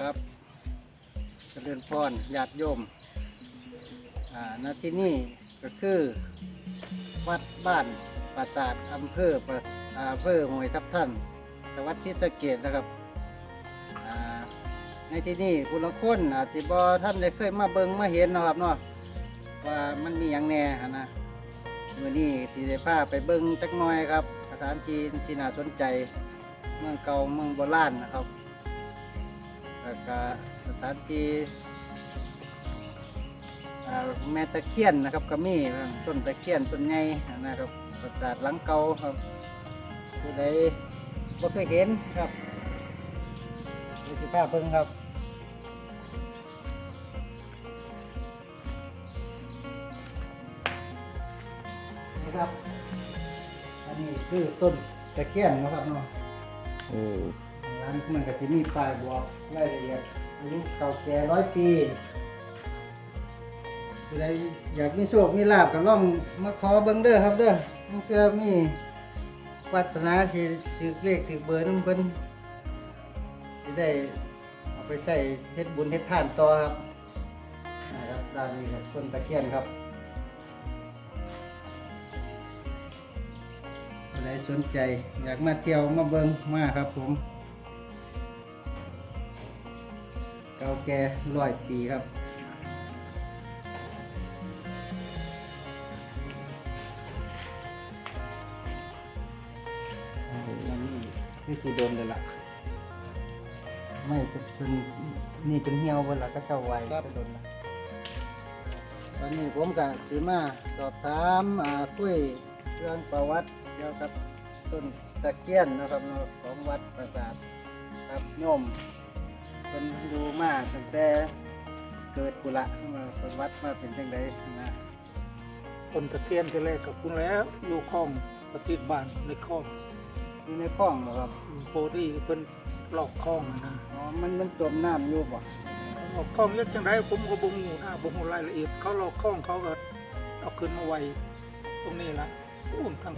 ครับเจริญพรญาติโยมอ่าณที่นี่ก็คือวัดบ้านปราสาทอำเภอปราอ่าอำเภอห้วยทับท่านจังหวัดศรีสะเกษนะครับอ่าในที่นี่ผู้ละคนอาจจะบ่ท่านได้เคยมาเบิงมาเห็นนะครับเนาะว่ามันมีอย่างแน่นนะมื้อนี้สิได้พาไปเบิงจักหน่อยครับสถานที่ที่น่าสนใจเมืองเก่าเมืองโบราณนะครับ แล้วก็สถานที่แม่ตะเคียนนะครับก็มีต้นตะเคียนต้นใหญ่นะครับปราสาทหลังเก่าครับผู้ใดบ่เคยเห็นครับดูสิพาเบิ่งครับนี่ครับ อันนี้คือต้นตะเคียนนะครับเนาะโอ้ ร้านมันก็จะมีป้ายบอกรายละเอียดอายุเก่าแก่ร้อยปีผู้ใดอยากมีโชคมีลาบก็ลองมาขอเบิ่งเด้อครับเด้อมันเพื่อมีวัฒนาที่ถือเลขถือเบอร์น้ำเพิ่นจะได้เอาไปใส่เฮ็ดบุญเฮ็ดทานต่อครับนะครับด้านนี้ครับต้นตะเคียนครับผู้ใดสนใจอยากมาเที่ยวมาเบิ่งมาครับผม แก่ร้อยปีครับมันนี่นี่สีโดนเลยล่ะ ไม่เป็นนี่เป็นเหี่ยวเวลาก็เจ้าไว้ก็โดนละตอนนี้ผมกับสีมาสอบถามอ่าคุยเรื่องประวัติเกี่ยวกับต้นตะเคียนนะครับเนาะของวัดประสาทครับโยม เป็นดูมาตั้งแต่เกิดกุละมาเป็นวัดมาเป็นจังไดนะต้นตะเคียนที่แรกกับคุณแล้วอยู่คลองปฏิบัติในคลองอยู่ในคลองเหรอครับโพดีเป็นหลอกคลองนะอ๋อมันมันจมน้ำอยู่บ่หลอกคลองเล็กจังไรผมก็บ่งูนะบ่งูรายละเอียดเขาหลอกคลองเขาก็เอาขึ้นมาไว้ตรงนี้ละอู้มทั้ง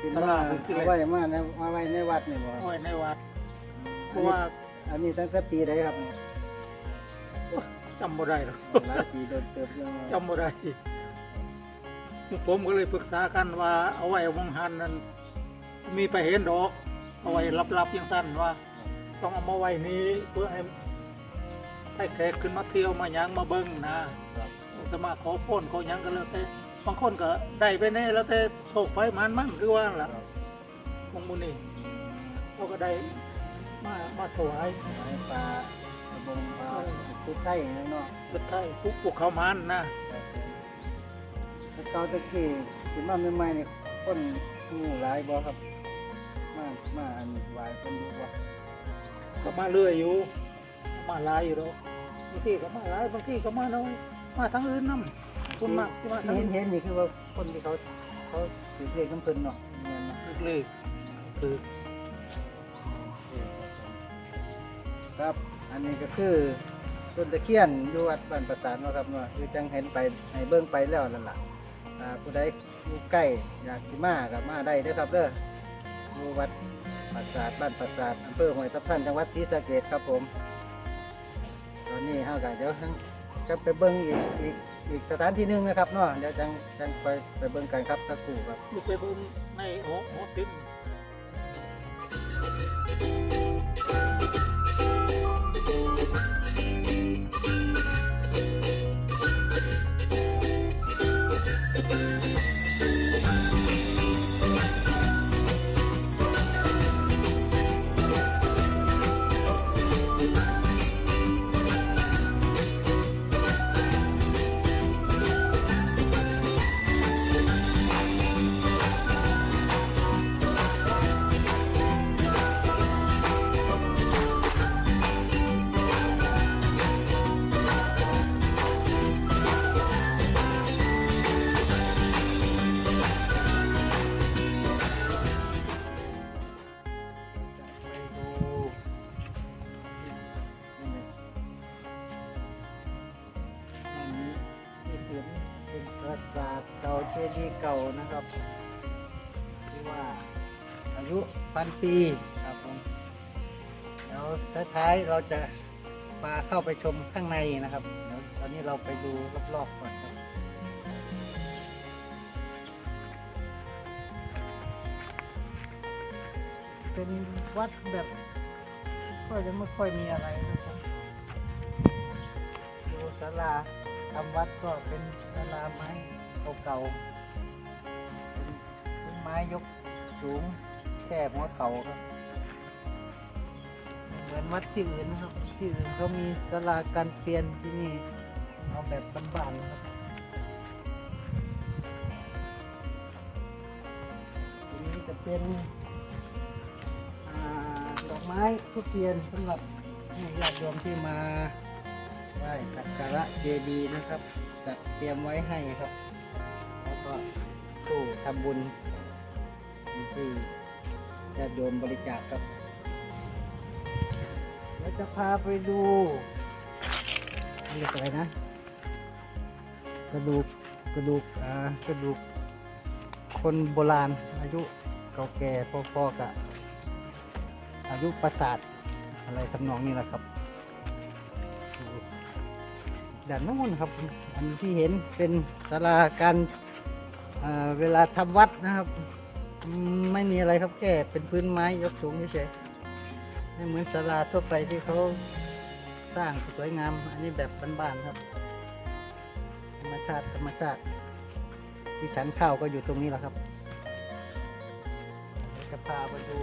คือตมาลาดพื้นที่เอาแรกไว้มาในมาไว้ในวัดนี่บ่ไว้ในวัดเพอันราะนี้ว่า อันนี้ตั้งแต่ปีใดครับจำบ่ได้หรอกหลายปีโดนเติบยังจำบ่ได้ผมก็เลยปรึกษากันว่าเอาไว้วงหันนั้นมีไปเห็นดอก เอาไว้รับๆยังสั้นว่า ต้องเอามาไว้นี้เพื่อให้ให้แขกขึ้นมาเที่ยวมาหยังมาเบิ้งนะครับจะมาขอพ้นขอหยังก็แล้วแต่บางคนก็ได้ไปแน่แล้วแต่โชคไปมันมันคือว่าล่ะของมูนี่เขาก็ได้ มามาถวายไม้ปลาตะบงปลาตุ๊กไข่เนาะพุทธายพวกพวกเขามันนะแต่เกาตะกี้สิมาใหม่ๆนี่คนงูหลายบ่ครับ มามาอันวเพิ่นอยู่บ่ก็มาเรื่อยอยู่ มาหลายอยู่ดอกบางทีก็มาหลายบางทีก็มาน้อยมาทั้งอื่นน้ำคุณมากที่มาทั้งเห็นเห็นนี่คือว่าคนที่เขาเขาถือเลขน้ำเพิ่นเนาะแม่นเนาะเล็กๆคือ ครับ อันนี้ก็คือต้นตะเคียนอยู่วัดบ้านประสานเนาะครับเนาะคือจังเห็นไปให้เบิ่งไปแล้วนั่นล่ะอ่าผู้ใดอยู่ใกล้อยากสิมาก็มาได้เด้อครับเด้ออยู่วัดปราสาทบ้านปราสาทอำเภอห้วยทับทันจังหวัดศรีสะเกษครับผม ตอนนี้เฮาก็เดี๋ยวทั้งจะไปเบิ่งอีกอีกอีกสถานที่หนึงนะครับเนาะเดี๋ยวจังจังไปไปเบิ่งกันครับสักครู่ครับ ลูกไปเบิ่งในหอหอศิล นปีครับผมแล้วท้ายๆเราจะพาเข้าไปชมข้างในนะครับเดี๋ยวตอนนี้เราไปดูรอบๆก่อนครับเป็นวัดแบบก็ยังไม่ค่อยมีอะไรนะครับดูศาลาทำวัดก็เป็นศาลาไม้เก่าๆเป็นไม้ยกสูง แค่หัวเข่าครับเหมือนวัดที่อื่นนะครับ ที่อื่นเขามีศาลาการเปลี่ยนที่นี่เอาแบบบ้านๆครับทีนี้จะเป็นอดอกไม้ทุกเทียนสำหรับญาติโยมที่มาไหว้สักการะเจดีย์นะครับจัดเตรียมไว้ให้ครับ แล้วก็ตู้ทำบุญที่ ญาติโยมบริจาคครับเดี๋ยวจะพาไปดูเรียกอะไรนะ กระดูกกระดูกอ่ากระดูก คนโบราณอายุเก่าแก่พอๆกับอายุปราสาทอะไรทำนองนี้แหละครับดูด้านโน้นครับ อันที่เห็นเป็นศาลาการเวลาทำวัดนะครับ ไม่มีอะไรครับแค่เป็นพื้นไม้ยกสูงเฉยๆไม่เหมือนศาลาทั่วไปที่เขาสร้างสวยงาม อันนี้แบบบ้านๆครับ ธรรมชาติธรรมชาติ ที่ฉันข้าวก็อยู่ตรงนี้แหละครับจะพาไปดู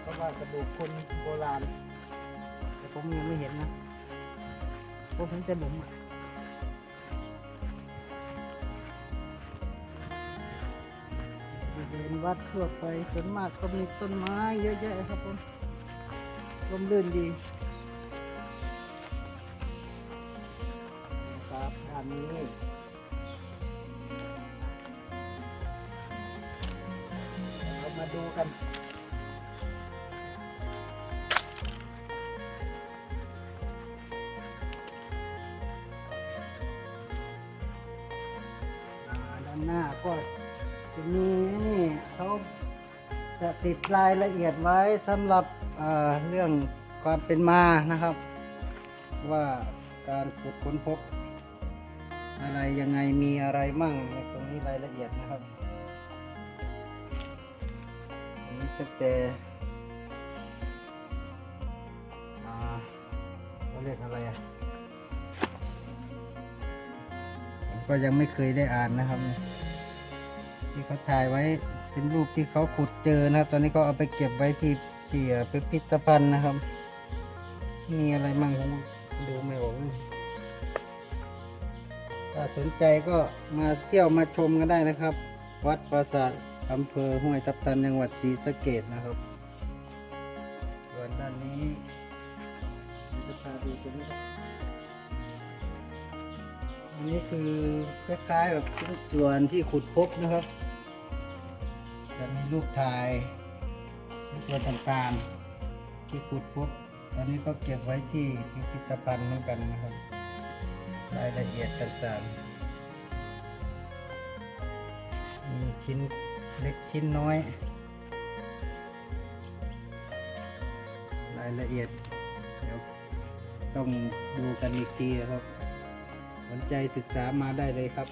เพราะว่ากระดูกคนโบราณ แต่ผมยังไม่เห็นนะผมเห็นแต่หลุมอะ เป็นวัดทั่วไปส่วนมากก็มีต้นไม้เยอะแยะครับผมร่มรื่นดีนะครับด้านนี้เรามาดูกันด้านหน้าก็ ติดรายละเอียดไว้สำหรับเเรื่องความเป็นมานะครับ ว่าการขุดค้นพบ อะไรยังไงมีอะไรมั่งตรงนี้รายละเอียดนะครับอันนี้ก็แต่อ่าเขาเรียกอะไรอะผมก็ยังไม่เคยได้อ่านนะครับ ที่เขาถ่ายไว้ เป็นรูปที่เขาขุดเจอนะครับ ตอนนี้ก็เอาไปเก็บไว้ที่ที่เอ่อพิพิธภัณฑ์นะครับ มีอะไรมั่งผมดูไม่ออกถ้าสนใจก็มาเที่ยวมาชมกันได้นะครับ วัดปราสาทอำเภอห้วยทับทันจังหวัดศรีสะเกดนะครับส่วนด้านนี้จะพาดูตรงนี้ครับอันนี้คือคล้ายๆแบบส่วนที่ขุดพบนะครับ จะมีรูปถ่ายชิ้นส่วนต่างๆ ที่ขุดพบตอนนี้ก็เก็บไว้ที่พิพิธภัณฑ์เหมือนกันนะครับ รายละเอียดต่างๆ มีชิ้นเล็กชิ้นน้อย รายละเอียด เดี๋ยวต้องดูกันอีกทีครับ สนใจศึกษามาได้เลยครับ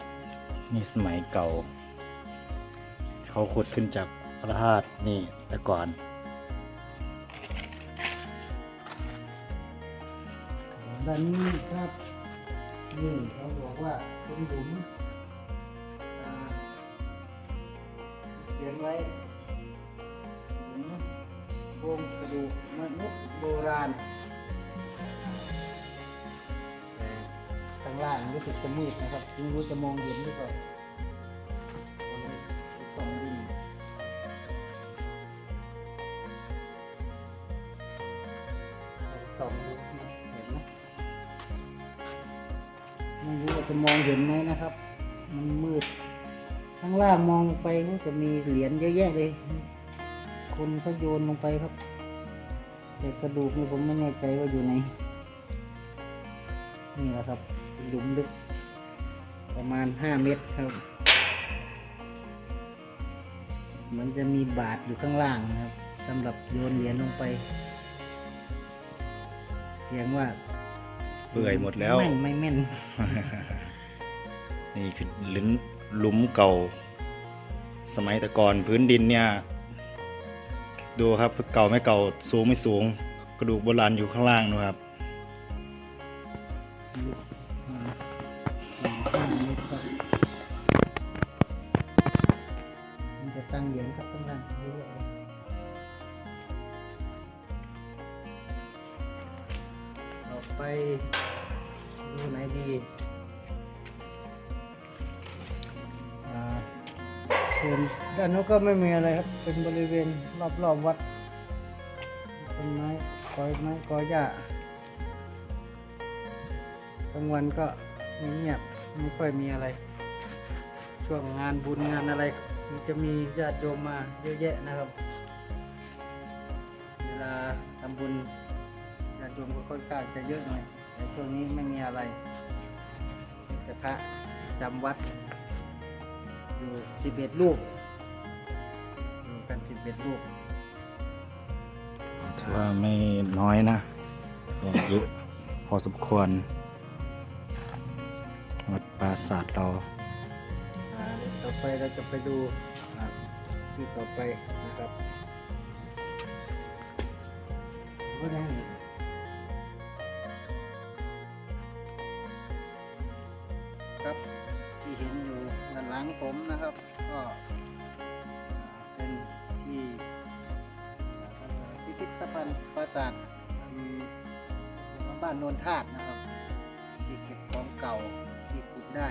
นี่สมัยเก่า เขาขุดขึ้นจากพระธาตุนี่แต่ก่อน ด้านนี้ครับนี่เขาบอกว่าเป็นหลุมอ่าเขียนไว้หลุมโครงกระดูกมนุษย์โบราณ ข้างล่างรู้สึกจะมืดนะครับไม่รู้จะมองเห็นหรือเปล่า จะมีเหรียญเยอะแยะเลย คนเขาโยนลงไปครับ แต่กระดูกนี่ผมไม่แน่ใจว่าอยู่ไหน นี่แหละครับหลุมลึก ประมาณห้าเมตรครับ เหมือนจะมีบาทอยู่ข้างล่างนะครับสำหรับโยนเหรียญลงไป เสียงว่าเปื่อยหมดแล้ว แม่นไม่แม่น นี่คือลิ้นหลุมเก่า สมัยแต่ก่อนพื้นดินเนี่ยดูครับเก่าไม่เก่าสูงไม่สูง กระดูกโบราณอยู่ข้างล่างนะครับ ก็ไม่มีอะไรครับ เป็นบริเวณรอบๆวัดต้นไม้กอยไม้กอหญ้ากลางวันก็เงียบไม่ค่อยมีอะไร ช่วงงานบุญงานอะไร มันจะมีญาติโยมมาเยอะแยะนะครับ เวลาทำบุญญาติโยมก็ค่อนข้างจะเยอะหน่อยแต่ช่วงนี้ไม่มีอะไรแต่พระจำวัดอยู่สิบเอ็ดรูป กันสิบเอ็ดรูปถือว่าไม่น้อยนะก็เยอะพอสมควร วัดปราสาทเราอ่าเดี๋ยวต่อไปเราจะไปดูอ่าที่ต่อไปนะครับก็ได้ครับที่เห็นอยู่ด้านหลังผมนะครับ ก็ ภัณฑ์ปราสาทอืมบ้านโนนธาตุนะครับที่เก็บของเก่าที่ขุดได้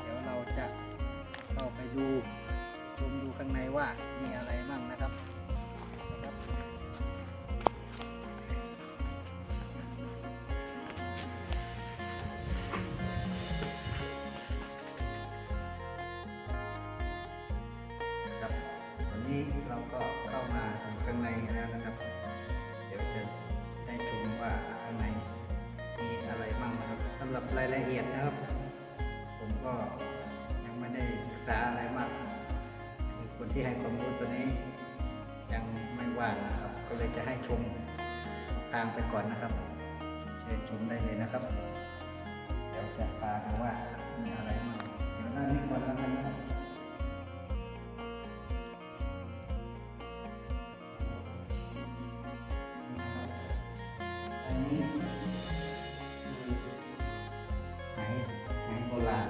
เดี๋ยวเราจะเข้าไปดูชมดูข้างในว่ามีอะไรมั่งนะครับนะครับครับวันนี้เราก็เข้ามาถึงข้างในแล้วนะครับำหรับรายละเอียดนะครับ ผมก็ยังไม่ได้ศึกษาอะไรมากคือคนที่ให้ความรู้ตัวนี้ ยังไม่ว่างนะครับ ก็เลยจะให้ชมทางไปก่อนนะครับ เชิญชมได้เลยนะครับ เดี๋ยวจะพาดูว่ามีอะไรบ้างเดี๋ยวด้านนี้ก่อนแล้วกันนะครับ ไหโบรา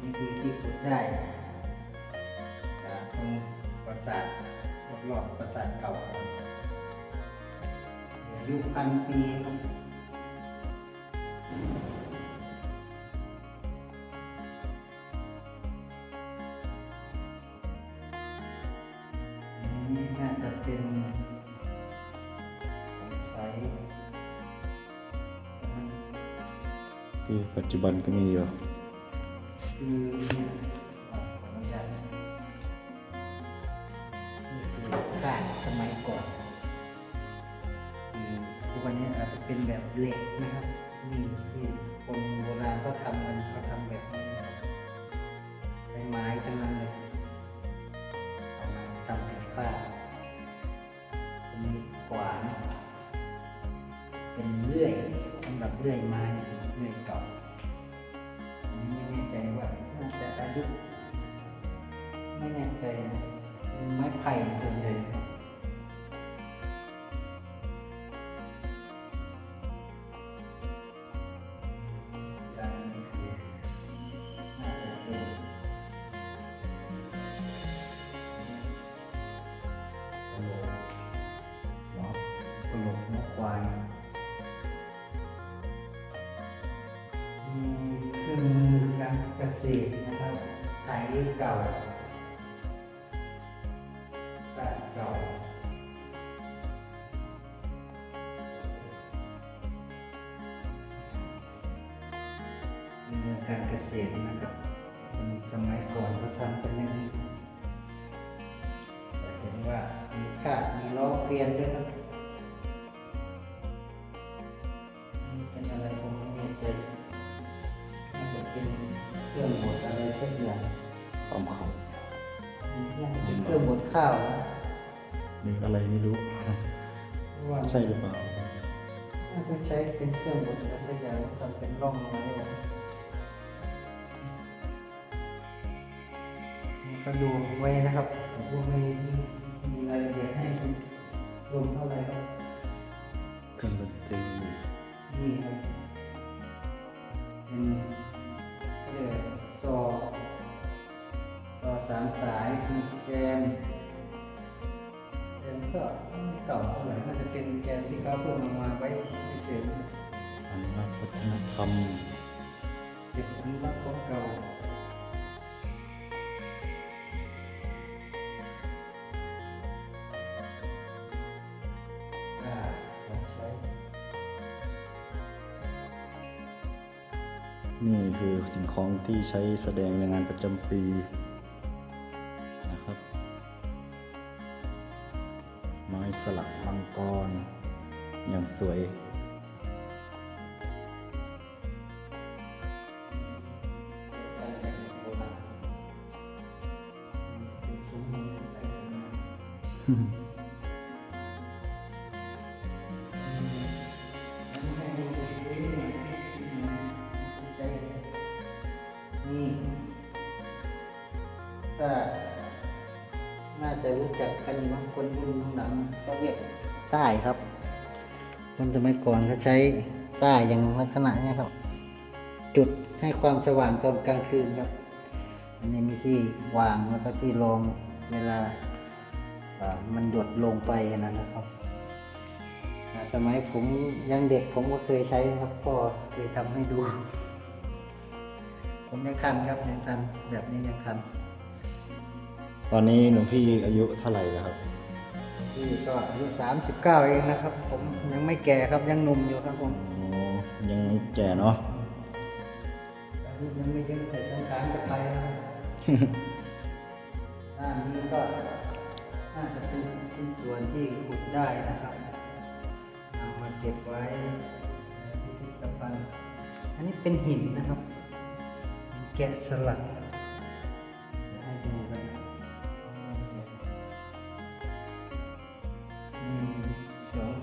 นี่คือที่ขุดได้จากตรงปราสาทรอบๆปราสาทเก่าอายุพันปี ที่ปัจจุบันก็มีอยู่คือเนี่ยขออนุญานสมัยก่อนคือทุกวันนี้อาจจะเป็นแบบเหล็กนะครับนี่ที่คนโบราณเขาทำกันเขาทำแบบนี้นะครับใช้ไม้ทั้งนั้นเลยเอามาทำเป็นค่ามีขวาน เป็นเลื่อยสำหรับเลื่อยไม้ ยุไม่แน่ใจนะไม้ไผ่ส่วนใหญ่ด้านนี้คือน่าจะเป็นกระโหลกนาะกระโหลกนกควายมีเครื่องมื เกษตรนะครับไถเก่า หรืออะไรไม่รู้เว่าใช่หรือเปล่าน่าจะใช้เป็นเครื่องบดอะไรสักอย่างทำเป็นร่องเอาไว้ก็ดูไว้นะครับดูไม่มีรายละเอียดให้รวมเท่าไหร่ครับเครื่องดนตรีนี่ครับเป็นเรียกซอซอสามสายมีแกนแก็ไม่เก่าเท่าไหร่น่าจะเป็นแกนที่เขาเพิ่มมาไว้เฉยๆอนุรักษ์วัฒนธรรมเก็บอนุรักของเก่าใช้นี่คือสิ่งของที่ใช้แสดงในงานประจำปี สลักมังกร อย่างสวยการแต่เป็ น่าจะรู้จักกันบางคนรุ่นหลังเขาเรียกใต้ครับ คนสมัยก่อนเขาใช้ใต้อย่างลักษณะนี้ครับ จุดให้ความสว่างตอนกลางคืนครับ อันนี้มีที่วางแล้วก็ที่รองเวลามันหยดลงไปนั่นนะครับ สมัยผมยังเด็กผมก็เคยใช้ครับพ่อเคยทำให้ดู ผมยังทันครับยังทันแบบนี้ยังทัน ตอนนี้หนูพี่อายุเท่าไหร่แล้วครับที่ก็อายุสามสิบเก้าเองนะครับ ผมยังไม่แก่ครับยังหนุ่มอยู่ครับผมโอ้ยังไม่แก่เนาะ อายุยังไม่เยอะแต่สังขารจะไปแล้วครับด้านนี้ก็น่าจะเป็นชิ้นส่วนที่ขุดได้นะครับนำมาเก็บไว้ในพิพิธภัณฑ์อันนี้เป็นหินนะครับหินแกะสลัก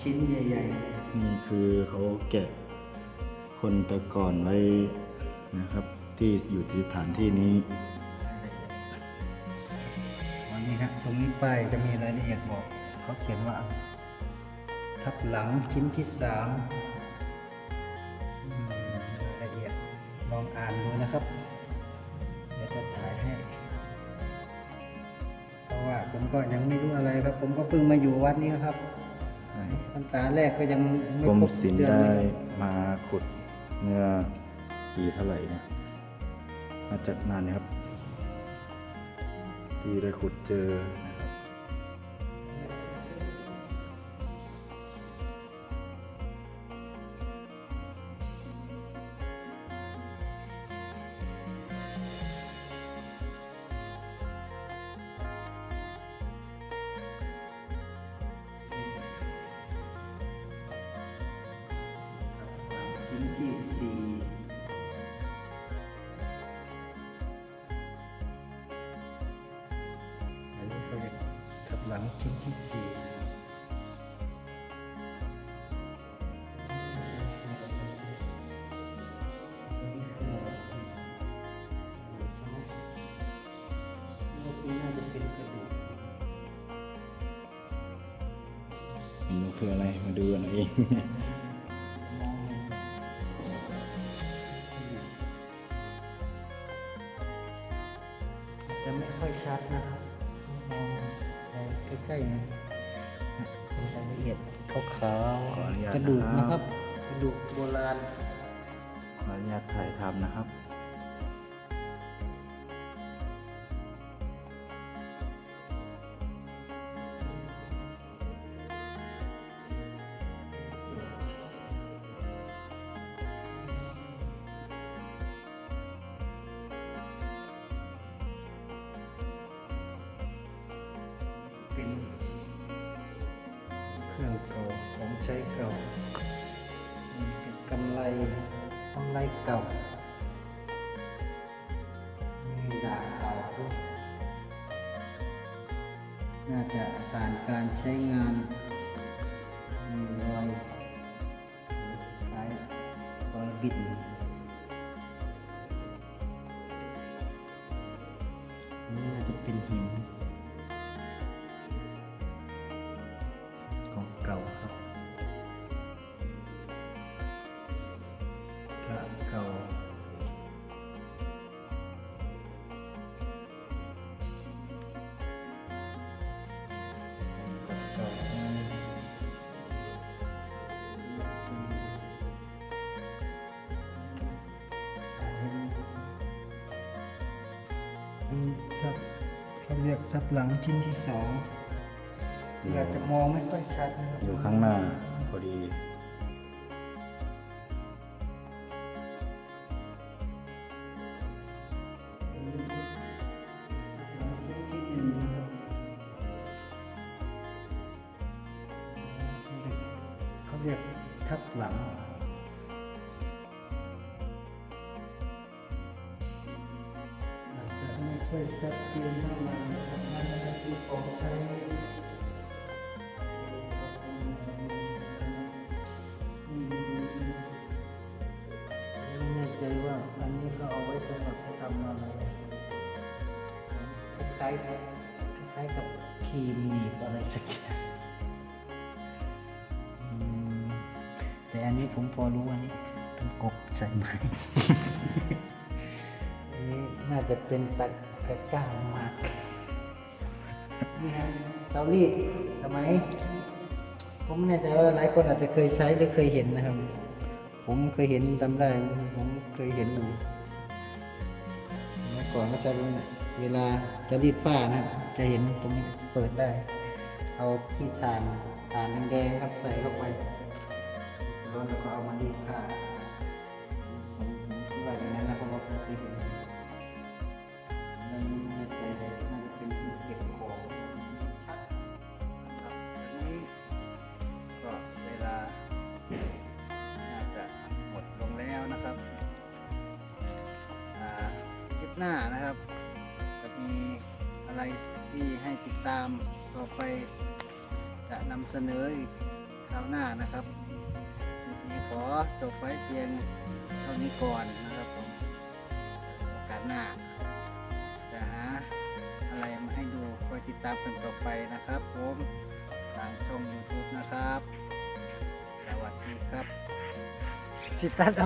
ชิ้นใหญ่ๆเลยนี่คือเขาแกะคนแต่ก่อนไว้นะครับ ที่อยู่ที่สถานที่นี้วันนี้ครับตรงนี้ป้ายจะมีรายละเอียดบอกเขาเขียนว่า ทับหลังชิ้นที่สามอืมรายละเอียดลองอ่านดูนะครับ เดี๋ยวจะถ่ายให้ เพราะว่าผมก็ยังไม่รู้อะไรครับ ผมก็เพิ่งมาอยู่วัดนี้ครับ พรรษาแรกก็ยังไม่กรมครบศิลป์เดือนได้เลยครับมาขุดเมื่อปีเท่าไหร่เนี่ยมาจากนานนะครับ ที่ได้ขุดเจอ นะครับชิ้นที่สี่อันนี้เขาเรียกทับหลังชิ้นที่สี่ ขาวขออนุญาตๆกระดูกนะนะคครัรับบกระดูกโบราณ ขออนุญาตถ่ายทำนะครับ การใช้งานมีรอยคล้ายรอยบิด หลังชิ้นที่สองอาจจะมองไม่ค่อยชัดนะครับ อยู่ข้างหน้าพอดี ล้ายๆคล้ายๆกับครีมหนีบอะไรสักอย่างอืมแต่อันนี้ผมพอรู้อันนี้เป็นกบใส่ไม้ อันนี้น่าจะเป็นตะกะก้ามากนี่ฮะเตารีดสมัยผมไม่แน่ใจว่าหลายคนอาจจะเคยใช้หรือเคยเห็นนะครับ ผมเคยเห็นจำได้ผมเคยเห็นอยู่เมื่อก่อนก็จะรู้นะ เวลาจะรีดผ้านะครับ จะเห็นตรงนี้เปิดได้ เอาที่ทานทานแดงๆครับใส่เข้าไปร้อนแล้วก็เอามารีดผ้าผมผมคิดว่าอย่างนั้นนะเพราะว่าผมเคยเห็นไม่แน่ใจเลยน่าจะเป็นที่เก็บของชัดครับอันนี้ก็เวลาน่าจะหมดลงแล้วนะครับคลิปหน้านะครับ อะไรที่ให้ติดตามต่อไปจะนำเสนออีกคราวหน้านะครับนี่ขอจบไว้เพียงเท่านี้ก่อนนะครับผมโอกาสหน้าจะหาอะไรมาให้ดูคอยติดตามกันต่อไปนะครับผมทางช่อง YouTube นะครับ สวัสดีครับสิตันอ